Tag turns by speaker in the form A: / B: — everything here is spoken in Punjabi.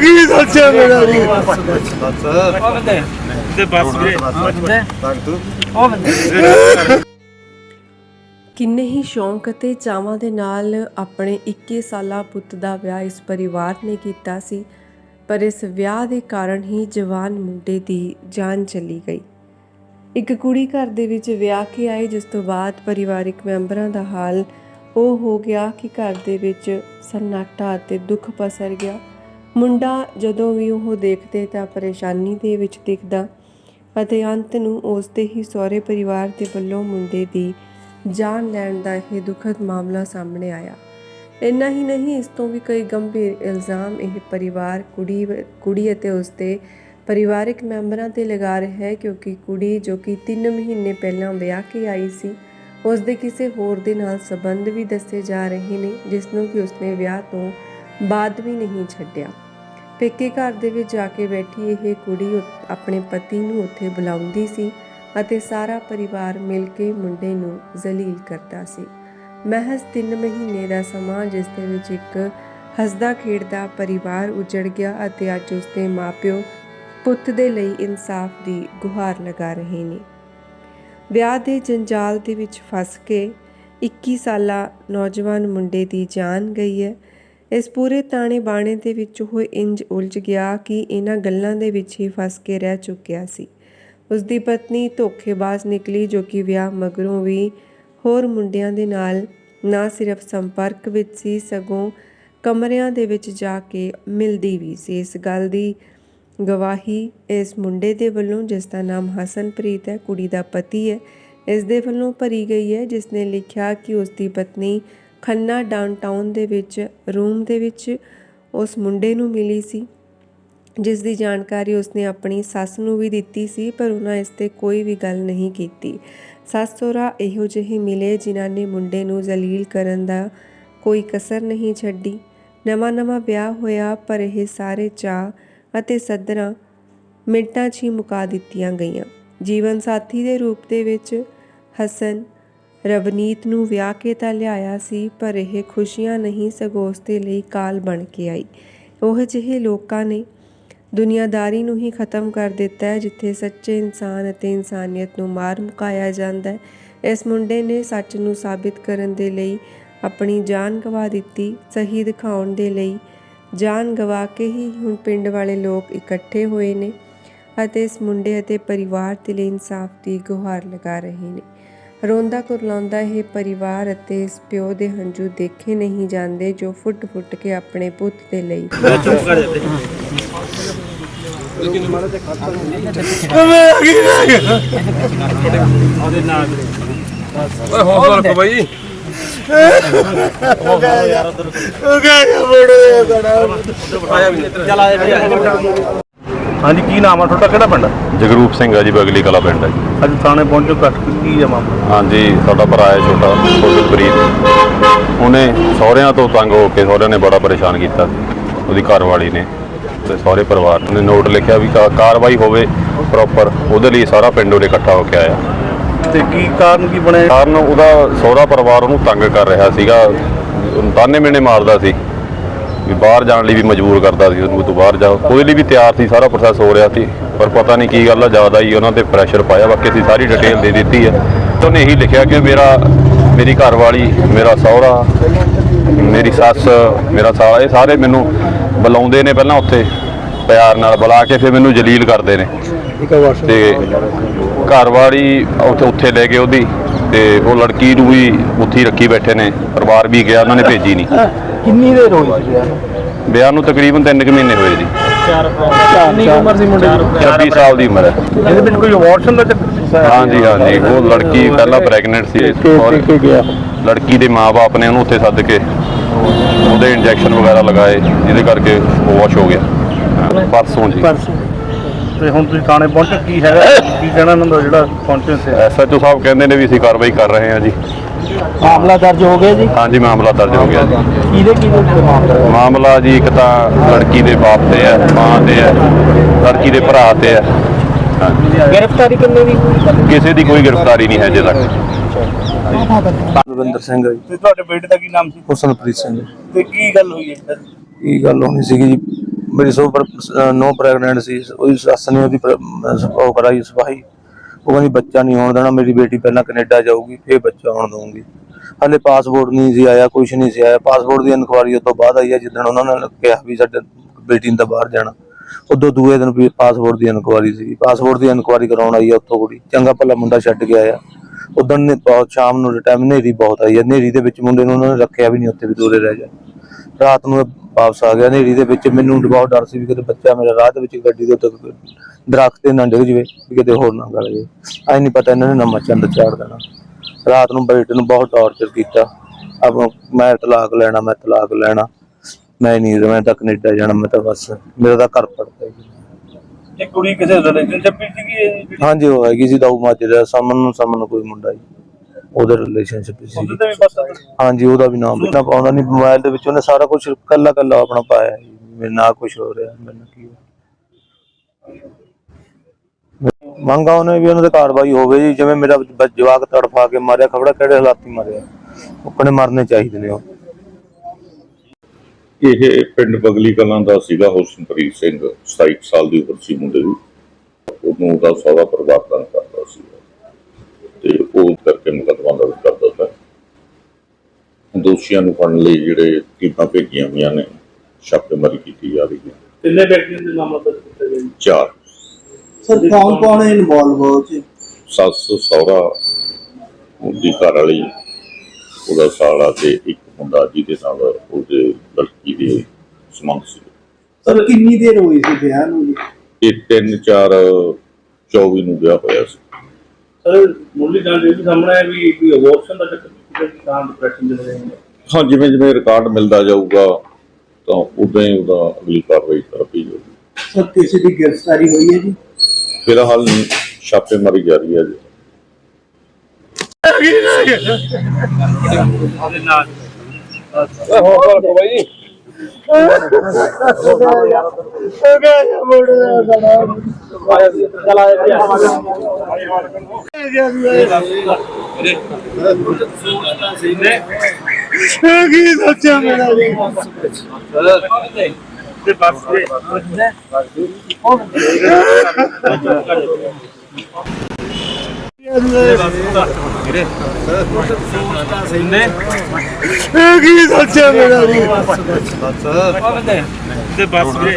A: ਕੀ ਸੋਚਿਆ ਮੇਰਾ ਵੀ
B: ਤੇ ਬਸ ਵੀਰੇ
C: ਕਿੰਨੇ ਹੀ ਸ਼ੌਂਕ ਅਤੇ ਚਾਵਾਂ ਦੇ ਨਾਲ ਆਪਣੇ 21 ਸਾਲਾ ਪੁੱਤ ਦਾ ਵਿਆਹ ਇਸ ਪਰਿਵਾਰ ਨੇ ਕੀਤਾ ਸੀ, ਪਰ ਇਸ ਵਿਆਹ ਦੇ ਕਾਰਨ ਹੀ ਜਵਾਨ ਮੁੰਡੇ ਦੀ ਜਾਨ ਚਲੀ ਗਈ। ਇੱਕ ਕੁੜੀ ਘਰ ਦੇ ਵਿੱਚ ਵਿਆਹ ਕੇ ਆਈ ਜਿਸ ਤੋਂ ਬਾਅਦ ਪਰਿਵਾਰਿਕ ਮੈਂਬਰਾਂ ਦਾ ਹਾਲ ਉਹ ਹੋ ਗਿਆ ਕਿ ਘਰ ਦੇ ਵਿੱਚ ਸન્ਨਾਟਾ ਅਤੇ ਦੁੱਖ ਪਸਰ ਗਿਆ। ਮੁੰਡਾ ਜਦੋਂ ਵੀ ਉਹ ਦੇਖਦੇ ਤਾਂ ਪਰੇਸ਼ਾਨੀ ਦੇ ਵਿੱਚ ਦਿਖਦਾ, ਅਤੇ ਅੰਤ ਨੂੰ ਉਸ ਦੇ ਹੀ ਸਹੁਰੇ ਪਰਿਵਾਰ ਦੇ ਵੱਲੋਂ ਮੁੰਡੇ ਦੀ ਜਾਨ ਲੈਣ ਦਾ ਇਹ ਦੁਖਦ ਮਾਮਲਾ ਸਾਹਮਣੇ ਆਇਆ। ਇੰਨਾ ਹੀ ਨਹੀਂ, ਇਸ ਤੋਂ ਵੀ ਕਈ ਗੰਭੀਰ ਇਲਜ਼ਾਮ ਇਹ ਪਰਿਵਾਰ ਕੁੜੀ ਕੁੜੀ ਅਤੇ ਉਸ ਦੇ ਪਰਿਵਾਰਕ ਮੈਂਬਰਾਂ ਤੇ ਲਗਾ ਰਿਹਾ ਹੈ, ਕਿਉਂਕਿ ਕੁੜੀ ਜੋ ਕਿ 3 ਮਹੀਨੇ ਪਹਿਲਾਂ ਵਿਆਹ ਕੇ ਆਈ ਸੀ ਉਸ ਦੇ ਕਿਸੇ ਹੋਰ ਦੇ ਨਾਲ ਸੰਬੰਧ ਵੀ ਦੱਸੇ ਜਾ ਰਹੇ ਨੇ ਜਿਸ ਨੂੰ ਕਿ ਉਸਨੇ ਵਿਆਹ ਤੋਂ ਬਾਅਦ ਵੀ ਨਹੀਂ ਛੱਡਿਆ। ਪੇਕੇ ਘਰ ਦੇ ਵਿੱਚ ਜਾ ਕੇ ਬੈਠੀ ਇਹ ਕੁੜੀ ਉ- ਆਪਣੇ ਪਤੀ ਨੂੰ ਉੱਥੇ ਬੁਲਾਉਂਦੀ ਸੀ ਅਤੇ ਸਾਰਾ ਪਰਿਵਾਰ ਮਿਲ ਕੇ ਮੁੰਡੇ ਨੂੰ ਜ਼ਲੀਲ ਕਰਦਾ ਸੀ। ਮਹਿਜ਼ 3 ਮਹੀਨੇ ਦਾ ਸਮਾਂ ਜਿਸ ਦੇ ਵਿੱਚ ਇੱਕ ਹੱਸਦਾ ਖੇਡਦਾ ਪਰਿਵਾਰ ਉਜੜ ਗਿਆ ਅਤੇ ਅੱਜ ਉਸਦੇ ਮਾਪਿਓ ਪੁੱਤ ਦੇ ਲਈ ਇਨਸਾਫ ਦੀ ਗੁਹਾਰ ਲਗਾ ਰਹੇ ਨੇ। ਵਿਆਹ ਦੇ ਜੰਜਾਲ ਦੇ ਵਿੱਚ ਫਸ ਕੇ 21 ਸਾਲਾ ਨੌਜਵਾਨ ਮੁੰਡੇ ਦੀ ਜਾਨ ਗਈ ਹੈ। ਇਸ ਪੂਰੇ ਤਾਣੇ ਬਾਣੇ ਦੇ ਵਿੱਚ ਉਹ ਇੰਜ ਉਲਝ ਗਿਆ ਕਿ ਇਹਨਾਂ ਗੱਲਾਂ ਦੇ ਵਿੱਚ ਹੀ ਫਸ ਕੇ ਰਹਿ ਚੁੱਕਿਆ ਸੀ। ਉਸ ਦੀ ਪਤਨੀ ਧੋਖੇਬਾਜ਼ ਨਿਕਲੀ ਜੋ ਕਿ ਵਿਆਹ ਮਗਰੋਂ ਵੀ ਹੋਰ ਮੁੰਡਿਆਂ ਦੇ ਨਾਲ ਨਾ ਸਿਰਫ ਸੰਪਰਕ ਵਿੱਚ ਸੀ, ਸਗੋਂ ਕਮਰਿਆਂ ਦੇ ਵਿੱਚ ਜਾ ਕੇ ਮਿਲਦੀ ਵੀ ਸੀ। ਇਸ ਗੱਲ ਦੀ ਗਵਾਹੀ ਇਸ ਮੁੰਡੇ ਦੇ ਵੱਲੋਂ, ਜਿਸ ਦਾ ਨਾਮ ਹਸਨਪ੍ਰੀਤ ਹੈ, ਕੁੜੀ ਦਾ ਪਤੀ ਹੈ, ਇਸ ਦੇ ਵੱਲੋਂ ਭਰੀ ਗਈ ਹੈ, ਜਿਸ ਨੇ ਲਿਖਿਆ ਕਿ ਉਸ ਦੀ ਪਤਨੀ ਖੰਨਾ ਡਾਊਨਟਾਊਨ ਦੇ ਵਿੱਚ, ਰੂਮ ਦੇ ਵਿੱਚ ਉਸ ਮੁੰਡੇ ਨੂੰ ਮਿਲੀ ਸੀ। ਜਿਸ ਦੀ ਜਾਣਕਾਰੀ ਉਸਨੇ ਆਪਣੀ ਸੱਸ ਨੂੰ ਵੀ ਦਿੱਤੀ ਸੀ, ਪਰ ਉਹਨਾਂ ਇਸ ਤੇ ਕੋਈ ਵੀ ਗੱਲ ਨਹੀਂ ਕੀਤੀ। ਸੱਸ ਸਹੁਰਾ ਇਹੋ ਜਿਹੇ ਮਿਲੇ ਜਿਨ੍ਹਾਂ ਨੇ ਮੁੰਡੇ ਨੂੰ ਜ਼ਲੀਲ ਕਰਨ ਦਾ ਕੋਈ ਕਸਰ ਨਹੀਂ ਛੱਡੀ। ਨਵਾਂ ਨਵਾਂ ਵਿਆਹ ਹੋਇਆ, ਪਰ ਇਹ ਸਾਰੇ ਚਾਅ ਅਤੇ ਸੱਦਰਾਂ ਮਿੰਟਾਂ 'ਚ ਹੀ ਮੁਕਾ ਦਿੱਤੀਆਂ ਗਈਆਂ। ਜੀਵਨ ਸਾਥੀ ਦੇ ਰੂਪ ਦੇ ਵਿੱਚ ਹਸਨ ਰਵਨੀਤ ਨੂੰ ਵਿਆਹ ਕੇ ਤਾਂ ਲਿਆਇਆ ਸੀ, ਪਰ ਇਹ ਖੁਸ਼ੀਆਂ ਨਹੀਂ ਸਗੋਂ ਉਸ ਦੇ ਲਈ ਕਾਲ ਬਣ ਕੇ ਆਈ। ਉਹ ਜਿਹੇ ਲੋਕਾਂ ਨੇ ਦੁਨੀਆਦਾਰੀ ਨੂੰ ਹੀ ਖਤਮ ਕਰ ਦਿੱਤਾ ਹੈ, ਜਿੱਥੇ ਸੱਚੇ ਇਨਸਾਨ ਅਤੇ ਇਨਸਾਨੀਅਤ ਨੂੰ ਮਾਰ ਮੁਕਾਇਆ ਜਾਂਦਾ ਹੈ। ਇਸ ਮੁੰਡੇ ਨੇ ਸੱਚ ਨੂੰ ਸਾਬਿਤ ਕਰਨ ਦੇ ਲਈ ਆਪਣੀ ਜਾਨ ਗਵਾ ਦਿੱਤੀ, ਸਹੀ ਦਿਖਾਉਣ ਦੇ ਲਈ ਜਾਨ ਗਵਾ ਕੇ ਹੀ ਹੁਣ ਪਿੰਡ ਵਾਲੇ ਲੋਕ ਇਕੱਠੇ ਹੋਏ ਨੇ ਅਤੇ ਇਸ ਮੁੰਡੇ ਅਤੇ ਪਰਿਵਾਰ ਦੇ ਲਈ ਇਨਸਾਫ ਦੀ ਗੁਹਾਰ ਲਗਾ ਰਹੇ ਨੇ। ਰੋਂਦਾ ਕੁਰਲਾਉਂਦਾ ਇਹ ਪਰਿਵਾਰ ਅਤੇ ਇਸ ਪਿਓ ਦੇ ਹੰਝੂ ਦੇਖੇ ਨਹੀਂ ਜਾਂਦੇ ਜੋ ਫੁੱਟ ਫੁੱਟ ਕੇ ਆਪਣੇ ਪੁੱਤ ਦੇ ਲਈ।
B: ਉਹਦੇ ਨਾਲ।
D: ਓਏ ਹੌਸਲਾ ਰੱਖੋ ਬਾਈ।
A: ਉਹ
D: ਹਾਂਜੀ ਕੀ ਨਾਮ ਆ ਤੁਹਾਡਾ? ਕਿਹੜਾ ਪਿੰਡ
E: ਜਗਰੂਪ ਸਿੰਘ ਆ ਜੀ ਬਗਲੀ ਕਲਾ ਪਿੰਡ ਹੈ ਜੀ।
D: ਅੱਜ ਥਾਣੇ ਪਹੁੰਚੋ ਕੱਟ ਕੀ ਆ ਮਾਮਲਾ?
E: ਹਾਂਜੀ ਸਾਡਾ ਭਰਾ ਹੈ ਛੋਟਾ ਫੁੱਲਪ੍ਰੀਤ ਉਹਨੇ ਸਹੁਰਿਆਂ ਤੋਂ ਤੰਗ ਹੋ ਕੇ ਸਹੁਰਿਆਂ ਨੇ ਬੜਾ ਪਰੇਸ਼ਾਨ ਕੀਤਾ ਉਹਦੀ ਘਰਵਾਲੀ ਨੇ ਤੇ ਸਹੁਰੇ ਪਰਿਵਾਰ ਨੇ। ਨੋਟ ਲਿਖਿਆ ਵੀ ਕਾ- ਕਾਰਵਾਈ ਹੋਵੇ ਪ੍ਰੋਪਰ ਉਹਦੇ ਲਈ ਸਾਰਾ ਪਿੰਡ ਉਹਦੇ ਇਕੱਠਾ ਹੋ ਕੇ ਆਇਆ।
D: ਤੇ ਕੀ ਕਾਰਨ ਕੀ ਬਣਿਆ?
E: ਕਾਰਨ ਉਹਦਾ ਸਹੁਰਾ ਪਰਿਵਾਰ ਉਹਨੂੰ ਤੰਗ ਕਰ ਰਿਹਾ ਸੀਗਾ। ਉਹਨੂੰ ਤਾਨੇ ਮੇਨੇ ਮਾਰਦਾ ਸੀ। ਵੀ ਬਾਹਰ ਜਾਣ ਲਈ ਵੀ ਮਜਬੂਰ ਕਰਦਾ ਸੀ ਉਹਨੂੰ ਤੂੰ ਬਾਹਰ ਜਾ ਕੋਈ ਲਈ ਵੀ ਤਿਆਰ ਸੀ, ਸਾਰਾ ਪ੍ਰੋਸੈਸ ਹੋ ਰਿਹਾ ਸੀ। ਪਰ ਪਤਾ ਨਹੀਂ ਕੀ ਗੱਲ ਆ, ਜ਼ਿਆਦਾ ਹੀ ਉਹਨਾਂ ਤੇ ਪ੍ਰੈਸ਼ਰ ਪਾਇਆ। ਬਾਕੀ ਅਸੀਂ ਸਾਰੀ ਡਿਟੇਲ ਦੇ ਦਿੱਤੀ ਹੈ ਤੇ ਉਹਨੇ ਇਹੀ ਲਿਖਿਆ ਕਿ ਮੇਰਾ, ਮੇਰੀ ਘਰਵਾਲੀ, ਮੇਰਾ ਸਹੁਰਾ, ਮੇਰੀ ਸੱਸ, ਮੇਰਾ ਸਾਲਾ, ਇਹ ਸਾਰੇ ਮੈਨੂੰ ਬੁਲਾਉਂਦੇ ਨੇ ਪਹਿਲਾਂ ਉੱਥੇ। ਪਿਆਰ ਨਾਲ ਬੁਲਾ ਕੇ ਫਿਰ ਮੈਨੂੰ ਜਲੀਲ ਕਰਦੇ ਨੇ। ਤੇ ਘਰਵਾਲੀ ਉੱਥੇ ਉੱਥੇ ਲੈ ਗਏ ਉਹਦੀ ਤੇ ਉਹ ਲੜਕੀ ਨੂੰ ਵੀ ਉੱਥੇ ਹੀ ਰੱਖੀ ਬੈਠੇ ਨੇ ਪਰਿਵਾਰ ਵੀ ਗਿਆ ਉਹਨਾਂ ਨੇ ਭੇਜੀ ਨਹੀਂ।
D: ਕਿੰਨੀ ਦੇਰ ਹੋਈ ਸੀ
E: ਵਿਆਹ ਨੂੰ? ਤਕਰੀਬਨ 3 ਮਹੀਨੇ ਹੋਏ ਜੀ।
D: ਕਿੰਨੀ ਉਮਰ ਸੀ ਮੁੰਡੇ ਦੀ?
E: 26 ਸਾਲ ਦੀ ਉਮਰ ਹੈ।
D: ਇਹਦੇ ਵਿੱਚ ਕੋਈ ਅਬੋਰਸ਼ਨ ਦਾ ਚੱਕਰ
E: ਹਾਂਜੀ ਹਾਂਜੀ। ਉਹ ਲੜਕੀ ਪਹਿਲਾਂ ਪ੍ਰੈਗਨੈਂਟ ਸੀ। ਔਰ ਲੜਕੀ ਦੇ ਮਾਪੇ ਨੇ ਉਹਨੂੰ ਉੱਥੇ ਸੱਦ ਕੇ ਉਹਦੇ ਇੰਜੈਕਸ਼ਨ ਵਗੈਰਾ ਲਗਾਏ ਜਿਹਦੇ ਕਰਕੇ ਉਹ ਵਾਸ਼ ਹੋ ਗਿਆ। ਪਰਸੋਂ ਜੀ।
D: ਪਰਸੋਂ। ਤੇ ਹੁਣ ਤੁਸੀਂ ਥਾਣੇ ਪਹੁੰਚੋ ਕੀ ਹੈਗਾ ਕੀ ਕਹਿਣਾ ਇਹਨਾਂ ਦਾ ਜਿਹੜਾ ਪਹੁੰਚੇ ਸੀ
E: ਐਸਐਚਓ ਸਾਹਿਬ ਕਹਿੰਦੇ ਨੇ ਵੀ ਅਸੀਂ ਕਾਰਵਾਈ ਕਰ ਰਹੇ ਹਾਂ ਜੀ।
D: ਮਾਮਲਾ ਦਰਜ ਹੋ ਗਿਆ ਜੀ?
E: ਹਾਂਜੀ ਮਾਮਲਾ ਦਰਜ ਹੋ ਗਿਆ ਜੀ।
D: ਕਿਹਦੇ ਕਿਹਦੇ ਉੱਤੇ ਮਾਮਲਾ
E: ਮਾਮਲਾ ਜੀ ਇੱਕ ਤਾਂ ਲੜਕੀ ਦੇ ਬਾਪ ਤੇ ਹੈ ਮਾਂ ਤੇ ਹੈ ਲੜਕੀ ਦੇ ਭਰਾ ਤੇ ਹੈ।
D: ਗ੍ਰਿਫਤਾਰੀ ਕਿੰਨੇ ਦੀ
E: ਕਿਸੇ ਦੀ ਕੋਈ ਗ੍ਰਿਫਤਾਰੀ ਨਹੀਂ ਹੈ ਅਜੇ ਤੱਕ।
A: ਰਵਿੰਦਰ ਸਿੰਘ ਜੀ।
D: ਤੇ ਤੁਹਾਡੇ ਬੇਟੇ ਦਾ ਕੀ ਨਾਮ ਸੀ?
A: ਹੁਸਨਪ੍ਰੀਤ ਸਿੰਘ।
D: ਤੇ ਕੀ ਗੱਲ ਹੋਈ ਹੈ? ਸਰ
A: ਕੀ ਗੱਲ ਹੋਣੀ ਸੀਗੀ ਜੀ? ਮੇਰੀ ਸੋ ਨੋ ਪ੍ਰੈਗਨੈਂਟ ਸੀ, ਉਹਦੀ ਸੱਸ ਨੇ ਉਹਦੀ ਉਹ ਕਰਾਈ ਸਫ਼ਾਈ। ਉਹ ਕਹਿੰਦੀ, ਬੱਚਾ ਨਹੀਂ ਹੋਣ ਦੇਣਾ, ਮੇਰੀ ਬੇਟੀ ਪਹਿਲਾਂ ਕੈਨੇਡਾ ਜਾਊਗੀ, ਫਿਰ ਬੱਚਾ ਹੋਣ ਦਊਂਗੀ। ਹਲੇ ਪਾਸਪੋਰਟ ਨਹੀਂ ਸੀ ਆਇਆ ਕੁਝ ਨਹੀਂ ਸੀ ਆਇਆ। ਪਾਸਪੋਰਟ ਦੀ ਇਨਕੁਆਰੀ ਤੋਂ ਬਾਅਦ ਆਈ ਹੈ ਜਿੱਦਣ ਉਹਨਾਂ ਨੇ ਕਿਹਾ ਵੀ ਸਾਡੇ ਬੇਟੀ ਨੇ ਤਾਂ ਬਾਹਰ ਜਾਣਾ। ਉਦੋਂ ਦੂਏ ਦਿਨ ਵੀ ਪਾਸਪੋਰਟ ਦੀ ਇਨਕੁਆਰੀ ਸੀ। ਪਾਸਪੋਰਟ ਦੀ ਇਨਕੁਆਰੀ ਕਰਾਉਣ ਆਈ ਆ ਉੱਥੋਂ ਕੁੜੀ। ਚੰਗਾ ਭਲਾ ਮੁੰਡਾ ਛੱਡ ਕੇ ਆਇਆ। ਉਦੋਂ ਨੇ ਬਹੁਤ, ਸ਼ਾਮ ਨੂੰ ਟਾਈਮ ਹਨੇਰੀ ਬਹੁਤ ਆਈ ਹੈ ਹਨੇਰੀ ਦੇ ਵਿੱਚ ਮੁੰਡੇ ਨੂੰ ਉਹਨਾਂ ਨੇ ਰੱਖਿਆ ਵੀ ਨਹੀਂ, ਉੱਥੇ ਵੀ ਦੂਰੇ ਰਹਿ ਜਾ। ਰਾਤ ਨੂੰ ਵਾਪਸ ਆ ਗਿਆ ਹਨੇਰੀ ਦੇ ਵਿੱਚ ਮੈਨੂੰ ਬਹੁਤ ਡਰ ਸੀ ਵੀ ਕਿਤੇ ਬੱਚਾ ਮੇਰਾ ਰਾਹ ਦੇ ਵਿੱਚ ਗੱਡੀ ਦੇ ਉੱਤੇ ਦਰਖਤ ਤੇ ਨਾ ਡਿੱਗ ਜਵੇ ਵੀ ਕਿਤੇ ਹੋਰ ਨਾ ਗਲ ਜੇ ਐ ਨਹੀਂ ਪਤਾ ਇਹਨਾਂ ਨੇ ਨਮਾ ਚੰਦ ਚਾੜ ਦੇਣਾ। ਰਾਤ ਨੂੰ ਬੇਟੇ ਨੂੰ ਬਹੁਤ ਟੌਰਚਰ ਕੀਤਾ। ਆਪਣਾ ਮੈਂ ਤਲਾਕ ਲੈਣਾ ਮੈਂ ਤਲਾਕ ਲੈਣਾ। ਮੈਂ ਨਹੀਂ ਮੈਂ ਤਾਂ ਕੈਨੇਡਾ ਜਾਣਾ ਮੈਂ ਤਾਂ ਬਸ ਮੇਰਾ ਤਾਂ ਘਰ ਪੜਦਾ ਜੀ
D: ਇਹ ਕੁੜੀ ਕਿਸੇ ਰਿਲੇਸ਼ਨਸ਼ਿਪ ਵਿੱਚ ਸੀਗੀ?
A: ਹਾਂਜੀ ਉਹ ਹੈਗੀ ਸੀ ਦਾਊ ਸਮਨ ਨੂੰ ਸਮਨ ਨੂੰ ਕੋਈ ਮੁੰਡਾ ਜੀ ਉਹਦੇ ਰਿਲੇਸ਼ਨਸ਼ਿਪ ਸੀ
D: ਉਹਦੇ ਤੇ ਵੀ ਪਤਾ
A: ਹਾਂਜੀ ਉਹਦਾ ਵੀ ਨਾਮ ਨਾ ਪਾਉਂਦਾ ਨਹੀਂ ਮੋਬਾਈਲ ਦੇ ਵਿੱਚ ਉਹਨੇ ਸਾਰਾ ਕੁਝ ਕੱਲਾ ਕੱਲਾ ਆਪਣਾ ਪਾਇਆ ਹੈ। ਜੀ। ਮੇਰੇ ਨਾਲ ਕੁਝ ਹੋ ਰਿਹਾ ਮੈਨੂੰ ਕੀ ਮੰਗਾ ਉਹਨੇ ਵੀ ਉਹਨਾਂ ਤੇ ਕਾਰਵਾਈ ਹੋਵੇ ਜੀ ਜਿਵੇਂ ਮੇਰਾ ਬ- ਜਵਾਕ ਤੜਫਾ ਕੇ ਮਾਰਿਆ ਖਬੜਾ ਕਿਹੜੇ ਹਾਲਾਤੀ ਮਾਰਿਆ। ਉਹਨੇ ਮਰਨੇ ਚਾਹੀਦੇ ਨੇ ਉਹ।
F: ਇਹ ਪਿੰਡ ਬਗਲੀ ਕਲਾਂ ਦਾ ਸੀਗਾ ਹੁਸਨਪ੍ਰੀਤ ਸਿੰਘ 27 ਕੁ ਸਾਲ ਦੀ ਉਮਰ ਸੀ ਮੁੰਡੇ ਦੀ। ਉਹਨੂੰ ਉਹਦਾ ਸਹੁਰਾ ਪਰਿਵਾਰ ਤੰਗ ਕਰਦਾ ਸੀ ਤੇ ਉਹ ਕਰਕੇ ਮੁਕੱਦਮਾ ਦੋਸ਼ੀਆਂ ਨੂੰ ਫੜਨ ਲਈ ਜਿਹੜੇ ਟੀਮਾਂ ਭੇਜੀਆਂ ਹੋਈਆਂ ਨੇ ਛਾਪੇਮਾਰੀ ਕੀਤੀ ਜਾ ਰਹੀ ਹੈ।
D: ਕਿੰਨੇ ਵਿਅਕਤੀਆਂ ਦੇ ਨਾਮ ਦਰਜ ਕੀਤੇ ਗਏ?
F: ਚਾਰ।
G: ਸਰ ਕੌਣ ਕੌਣ ਇਨਵੋਲਵ ਹੋ ਚ
F: ਸੱਸ ਸਹੁਰਾ ਉਹਦੀ ਘਰ ਵਾਲੀ ਉਹਦਾ ਸਾਲਾ ਤੇ ਇੱਕ ਮੁੰਡਾ ਜਿਹਦੇ ਨਾਲ ਉਹਦੇ ਲੜਕੀ ਦੇ ਸੰਬੰਧ ਸੀ।
G: ਸਰ ਕਿੰਨੀ ਦੇਰ ਹੋਈ ਸੀ ਵਿਆਹ ਨੂੰ ਜੀ?
F: ਇਹ 3 4 24 ਨੂੰ ਵਿਆਹ ਹੋਇਆ ਸੀ।
D: ਸਰ ਮੁੱਢਲੀ ਜਾਣ ਇਹ ਵੀ ਸਾਹਮਣੇ ਹੈ ਵੀ ਕੋਈ ਅਬੋਰਸ਼ਨ ਦਾ ਚੱਕਰ? ਤਾਂ ਡਿਪਰੈਸ਼ਨ ਦੇ ਰਹੇ ਨੇ?
F: ਹਾਂ ਜਿਵੇਂ ਜਿਵੇਂ ਰਿਕਾਰਡ ਮਿਲਦਾ ਜਾਊਗਾ ਤਾਂ ਉਦਾਂ ਹੀ ਉਹਦਾ ਅਗਲੀ ਕਾਰਵਾਈ ਕਰਪੀ ਜਾਊਗੀ।
G: ਸਰ ਕਿਸੇ ਦੀ ਗ੍ਰਿਫਤਾਰੀ ਹੋਈ ਹੈ ਜੀ?
F: ਫਿਲਹਾਲ ਛਾਪੇਮਾਰੀ ਜਾਰੀ ਹੈ ਜੀ।
B: ਉਹਦੇ ਨਾਲ
A: ਕੀ ਸੋਚਿਆ ਮੇਰਾ
B: ਤੇ ਬਸ
A: ਕੀ ਸੋਚਿਆ ਮੇਰਾ
B: ਤੇ ਬਸ ਵੀਰੇ